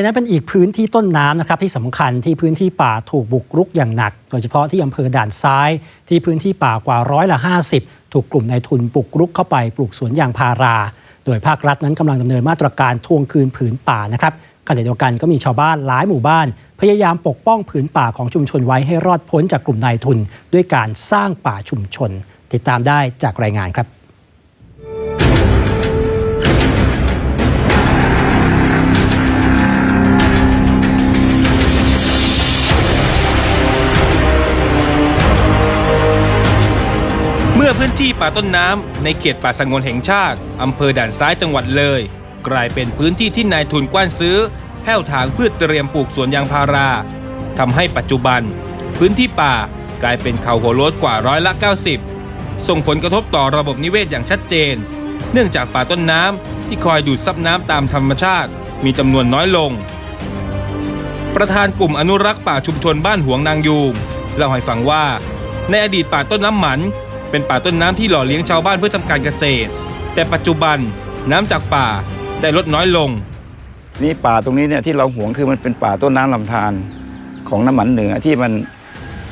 นั้นเป็นอีกพื้นที่ต้นน้ำนะครับที่สำคัญที่พื้นที่ป่าถูกบุกรุกอย่างหนัก โดยเฉพาะที่อำเภอด่านซ้าย ที่พื้นที่ป่ากว่าร้อยละ 50 ถูกกลุ่มนายทุนบุกรุกเข้าไปปลูกสวนยางพารา โดยภาครัฐนั้นกำลังดำเนินมาตรการทวงคืนผืนป่านะครับขณะเดียวกันก็มีชาวบ้านหลายหมู่บ้าน พยายามปกป้องผืนป่าของชุมชนไว้ให้รอดพ้นจากกลุ่มนายทุน ด้วยการสร้างป่าชุมชน ติดตามได้จากรายงานครับ พื้นที่ป่าต้นน้ำในเขตป่าสงวนแห่งชาติอำเภอด่านซ้ายจังหวัดเลย กลายเป็นพื้นที่ที่นายทุนกว้านซื้อแผ้วถางเพื่อเตรียมปลูกสวนยางพาราทำให้ปัจจุบัน พื้นที่ป่ากลายเป็นเขาหัวโล้นกว่าร้อยละ 90 ส่งผลกระทบต่อระบบนิเวศอย่างชัดเจน เนื่องจากป่าต้นน้ำที่คอยดูดซับน้ำตามธรรมชาติมีจำนวนน้อยลง ประธานกลุ่มอนุรักษ์ป่าชุมชนบ้านหวงนางยูงเล่าให้ฟังว่า ในอดีตป่าต้นน้ำหมัน เป็นป่าต้นน้ำที่หล่อเลี้ยงชาวบ้านเพื่อทำการเกษตร แต่ปัจจุบันน้ำจากป่าได้ลดน้อยลง นี่ป่าตรงนี้เนี่ยที่เราหวงคือมันเป็นป่าต้นน้ำลำธารของน้ำหมันเหนือที่มัน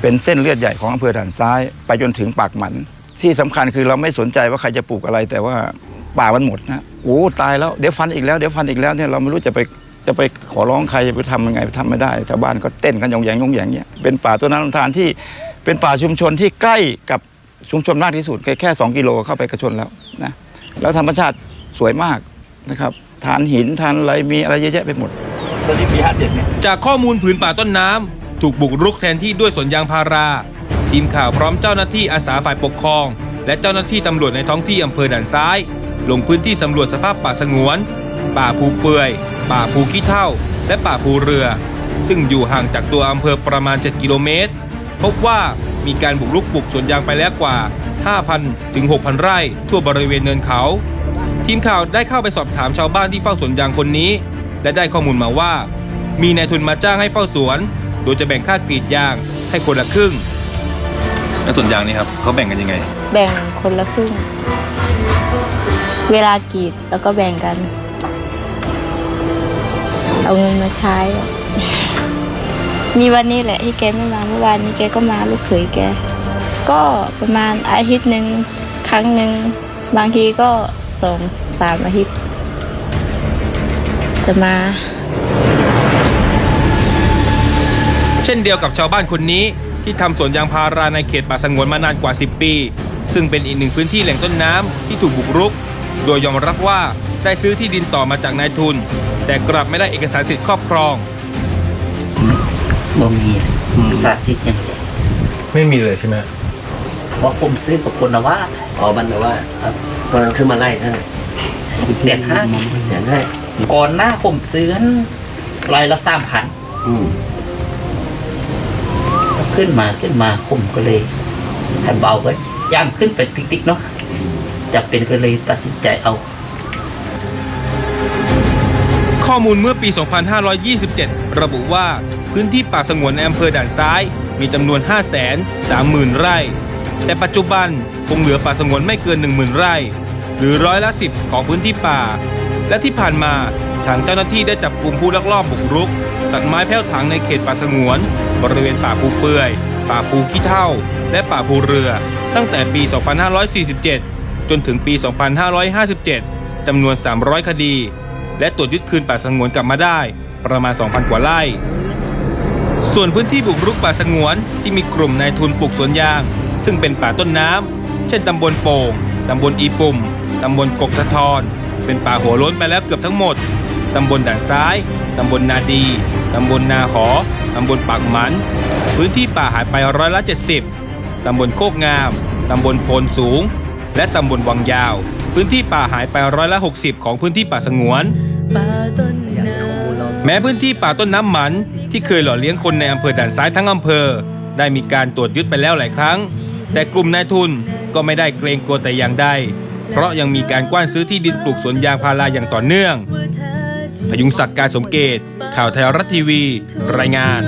เป็นเส้นเลือดใหญ่ของอำเภอด่านซ้าย ไปจนถึงปากหมัน ที่สำคัญคือเราไม่สนใจว่าใครจะปลูกอะไร แต่ว่าป่ามันหมดนะโอ้ตายแล้วเดี๋ยวฟันอีกแล้วเดี๋ยวฟันอีกแล้วเนี่ยเราไม่รู้จะไปจะไปขอร้องใครจะไปทำยังไงทำไม่ได้ชาวบ้านก็เต้นกันยองแยงยองแยงเนี่ยเป็นป่าต้นน้ำลำธารที่เป็นป่าชุมชนที่ใกล้กับ ชุมชนมากที่สุดแค่แค่สองกิโลเข้าไปกระชนแล้วนะแล้วธรรมชาติสวยมากนะครับฐานหินฐานอะไรมีอะไรเยอะแยะไปหมดตอนที่ปีห้าเจ็ดเนี่ยจากข้อมูลผืนป่าต้นน้ำถูกบุกรุกแทนที่ด้วยสวนยางพารา ทีมข่าวพร้อมเจ้าหน้าที่อาสาฝ่ายปกครอง และเจ้าหน้าที่ตำรวจในท้องที่อำเภอด่านซ้าย ลงพื้นที่สำรวจสภาพป่าสงวน ป่าภูเปื่อย ป่าภูขี้เท่า และป่าภูเรือ ซึ่งอยู่ห่างจากตัวอำเภอประมาณ 7 กิโลเมตร พบว่ามีการบุกรุกปลูกสวนยางไปแล้วกว่า 5,000 ถึง 6,000 ไร่ ทั่วบริเวณเนินเขา ทีมข่าวได้เข้าไปสอบถามชาวบ้านที่เฝ้าสวนยางคนนี้ และได้ข้อมูลมาว่า มีนายทุนมาจ้างให้เฝ้าสวน โดยจะแบ่งค่ากรีดยางให้คนละครึ่งแล้วส่วนยางนี่ครับเขาแบ่งกันยังไง แบ่งคนละครึ่ง เวลากรีดแล้วก็แบ่งกัน เอาเงินมาใช้ มีวันนี้แหละที่แกไม่มาเมื่อวานนี้แกก็มาลูกเขยแก ก็ประมาณอาทิตย์หนึ่งครั้งหนึ่งบางทีก็สองสามอาทิตย์ จะมา เช่นเดียวกับชาวบ้านคนนี้ที่ทำสวนยางพาราในเขตป่าสงวนมานานกว่า 10 ปี ซึ่งเป็นอีกหนึ่งพื้นที่แหล่งต้นน้ำที่ถูกบุกรุก โดยยอมรับว่าได้ซื้อที่ดินต่อมาจากนายทุน แต่กลับไม่ได้เอกสารสิทธิ์ครอบครอง บ่มีศาสตร์สิทธิ์อย่างเดียวไม่มีเลยใช่ไหมเพราะผมซื้อกับคนละว่าอ๋อมันแต่ว่าครับตอนนั้นซื้อมาไล่เท่าไหร่เสียนห้าแสนห้าก่อนหน้าผมซื้อนั้นรายละสามพันอืมขึ้นมาขึ้นมาผมก็เลยให้เบาไว้ย่างขึ้นไปติ๊กๆเนาะจะเป็นก็เลยตัดสินใจเอา ข้อมูลเมื่อปี 2527 ระบุว่าพื้นที่ป่าสงวนในอำเภอด่านซ้าย มีจำนวน 530,000 ไร่ แต่ปัจจุบันคงเหลือป่าสงวนไม่เกิน 10,000 ไร่ หรือร้อยละ 10 ของพื้นที่ป่า และที่ผ่านมาทางเจ้าหน้าที่ได้จับกลุ่มผู้ลักลอบบุกรุก ตัดไม้แผ้วถางในเขตป่าสงวน บริเวณป่าภูเปื่อย ป่าภูขี้เท่า และป่าภูเรือ ตั้งแต่ปี 2547 จนถึงปี 2557 จำนวน 300 คดี และตรวจยึดคืนป่าสงวนกลับมาได้ ประมาณ 2,000 กว่าไร่ ส่วนพื้นที่บุกรุกป่าสงวนที่มีกลุ่มนายทุนปลูกสวนยาง ซึ่งเป็นป่าต้นน้ำเช่นตำบลโป่งตำบลอีปุ่มตำบลกกสะทอน เป็นป่าหัวโล้นไปแล้วเกือบทั้งหมดตำบลด่านซ้าย ตำบลนาดี ตำบลนาหอ ตำบลปากหมัน พื้นที่ป่าหายไปร้อยละ70 ตำบลโคกงาม ตำบลโพนสูง และตำบลวังยาว พื้นที่ป่าหายไปร้อยละ60 ของพื้นที่ป่าสงวน แม้พื้นที่ป่าต้นน้ำหมัน ที่เคยหล่อเลี้ยงคนในอำเภอด่านซ้ายทั้งอำเภอ ได้มีการตรวจยึดไปแล้วหลายครั้ง แต่กลุ่มนายทุนก็ไม่ได้เกรงกลัวแต่อย่างใดเพราะยังมีการกว้านซื้อที่ดินปลูกสวนยางพาราอย่างต่อเนื่อง พยุงศักดิ์การสมเกตข่าวไทยรัฐทีวี รายงาน